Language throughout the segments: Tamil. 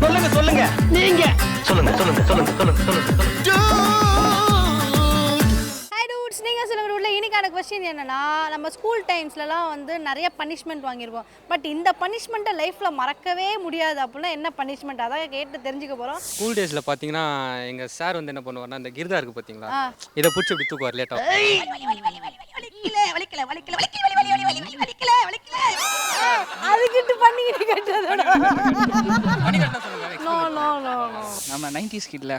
சொல்லுங்க சொல்லுங்க நீங்க சொல்லுங்க சொல்லுங்க சொல்லுங்க சொல்லுங்க சொல்லுங்க ஹாய் டூட்ஸ் நீங்கள் சொல்ல உள்ள இன்னைக்கான கொஸ்டின் என்னன்னா நம்ம ஸ்கூல் டைம்ஸ்லலாம் வந்து நிறைய பனிஷ்மெண்ட் வாங்கியிருப்போம் பட் இந்த பனிஷ்மெண்ட்டை லைஃப்பில் மறக்கவே முடியாது அப்படின்னா என்ன பனிஷ்மெண்ட் அதான் கேட்டு தெரிஞ்சுக்க போகிறோம் ஸ்கூல் டேஸில் பார்த்தீங்கன்னா எங்கள் சார் வந்து என்ன பண்ணுவார்னா இந்த கிருதா இருக்குது பார்த்தீங்களா. இதை பிடிச்சி இப்படி தூக்குவார் லேட்டாக கேட்டதோட. நோ நோ நோ நோ நம்ம நைன்டிஸ் கிட்ல.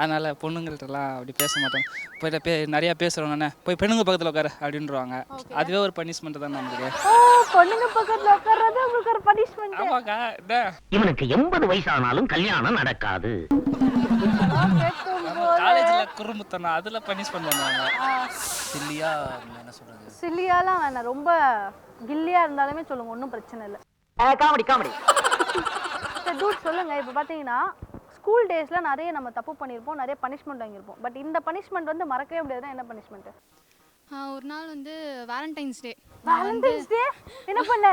அதனால பொண்ணுங்கள்ட்டலாம் அப்படி பேச மாட்டோம். போயிட்டு பே நிறையா பேசுகிறோன்னே போய் பெண்ணுங்க பக்கத்தில் உட்காரு அப்படின்றவாங்க. அதுவே ஒரு பனிஷ்மெண்ட் தான் நம்மளுக்கு ஓ பொண்ணுங்க பக்கத்தில் உட்கார்றது உங்களுக்கு ஒரு பனிஷ்மெண்ட் ஆமாக்கா இவனுக்கு எண்பது வயசானாலும் கல்யாணம் நடக்காது. காலேஜில் குறும்புத்தனம் அதில் பனிஷ்மெண்ட் பண்ணுவாங்க. சில்லியா என்ன சொல்கிறது சில்லியாலாம் வேணாம். ரொம்ப கில்லியாக இருந்தாலுமே சொல்லுங்க ஒன்றும் பிரச்சனை இல்லை. காமெடி காமெடி டூட் சொல்லுங்க. இப்போ பார்த்தீங்கன்னா ஸ்கூல் டேஸில் நிறைய நம்ம தப்பு பண்ணியிருப்போம் நிறைய பனிஷ்மெண்ட் வாங்கியிருப்போம். பட் இந்த பனிஷ்மெண்ட் வந்து மறக்கவே முடியாதுன்னா என்ன பனிஷ்மெண்ட் ஆ, ஒரு நாள் வந்து வேலண்டைன்ஸ் டே வேலண்டைன்ஸ் டே என்ன பண்ண?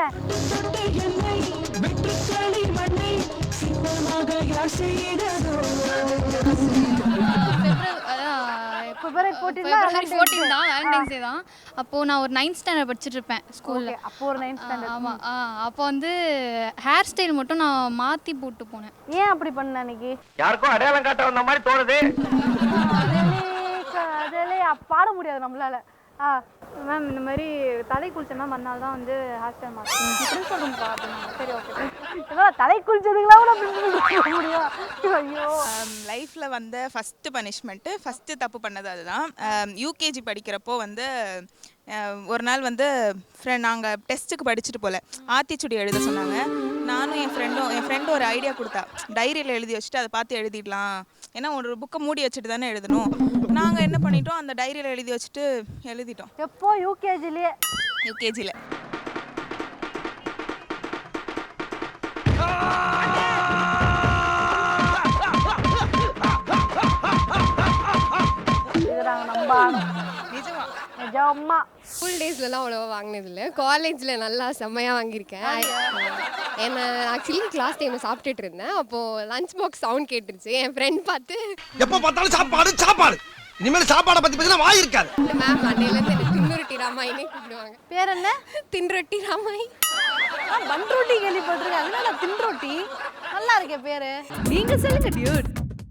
பிப்ரவரி ஃபோர்டீன் ஃபோர்டீன் தான் வேலண்டைன்ஸ் டே தான். அப்போது நான் ஒரு நைன்த் ஸ்டாண்டர்ட் படிச்சுட்டு இருப்பேன் ஸ்கூலில் அப்போ ஒரு நைன்த் ஸ்டாண்டர்ட் ஆமாம் அப்போ வந்து ஹேர் ஸ்டைல் மட்டும் நான் மாற்றி போட்டு போனேன். ஏன் அப்படி பண்ண அன்னைக்கு? யாருக்கும் அடையாளம் காட்ட வந்த மாதிரி தோணுது. பாட முடியாது நம்மளால. ஆ மேம் இந்த மாதிரி தலை குளிச்ச மேம் அதனால தான் வந்து ஹேர் மாற்றணும் பிரின்சிபல் ரூம் அப்படின்னாங்க சரி ஓகே இதெல்லாம் தலை முடியும். ஐயோ. லைஃப்பில் வந்த ஃபஸ்ட்டு பனிஷ்மெண்ட்டு ஃபஸ்ட்டு தப்பு பண்ணது அதுதான். யூகேஜி படிக்கிறப்போ வந்து ஒரு நாள் வந்து ஃப்ரெண்ட் நாங்கள் டெஸ்ட்டுக்கு படிச்சுட்டு போல. ஆத்திச்சுடி எழுத சொன்னாங்க. நானும் என் ஃப்ரெண்டும் என் ஃப்ரெண்டு ஒரு ஐடியா கொடுத்தா. டைரியில் எழுதி வச்சுட்டு அதை பார்த்து எழுதிடலாம். ஏன்னா ஒரு புக்கை மூடி வச்சுட்டு தானே எழுதணும். நாங்கள் என்ன பண்ணிட்டோம் அந்த டைரியில் எழுதி வச்சுட்டு எழுதிட்டோம். எப்போ யூகேஜிலேயே யூகேஜியில் நம்பணும் நிஜமா நிஜமா. ஸ்கூல் டேஸ்லலாம் அவ்வளோவா வாங்கினது இல்லை காலேஜில் நல்லா செம்மையாக வாங்கியிருக்கேன். ஏன்னா ஆக்சுவலி கிளாஸ் டைமில் சாப்பிட்டுட்டு இருந்தேன். அப்போது லஞ்ச் பாக்ஸ் சவுண்ட் கேட்டுருச்சு. என் ஃப்ரெண்ட் பார்த்து எப்ப பார்த்தாலும் சாப்பாடு சாப்பாடு. இனிமேல் சாப்பாடை பத்தி பேசினா வாய் இருக்காது. மேம் அன்னையிலேருந்து எனக்கு தின்னுருட்டி ராமாயினே கூப்பிடுவாங்க. பேர் என்ன தின்னுருட்டி ராமாய். பன் ரொட்டி கேள்விப்பட்டிருக்கேன். அதனால தின் ரொட்டி நல்லா இருக்கே பேரு. நீங்க சொல்லுங்க டியூட்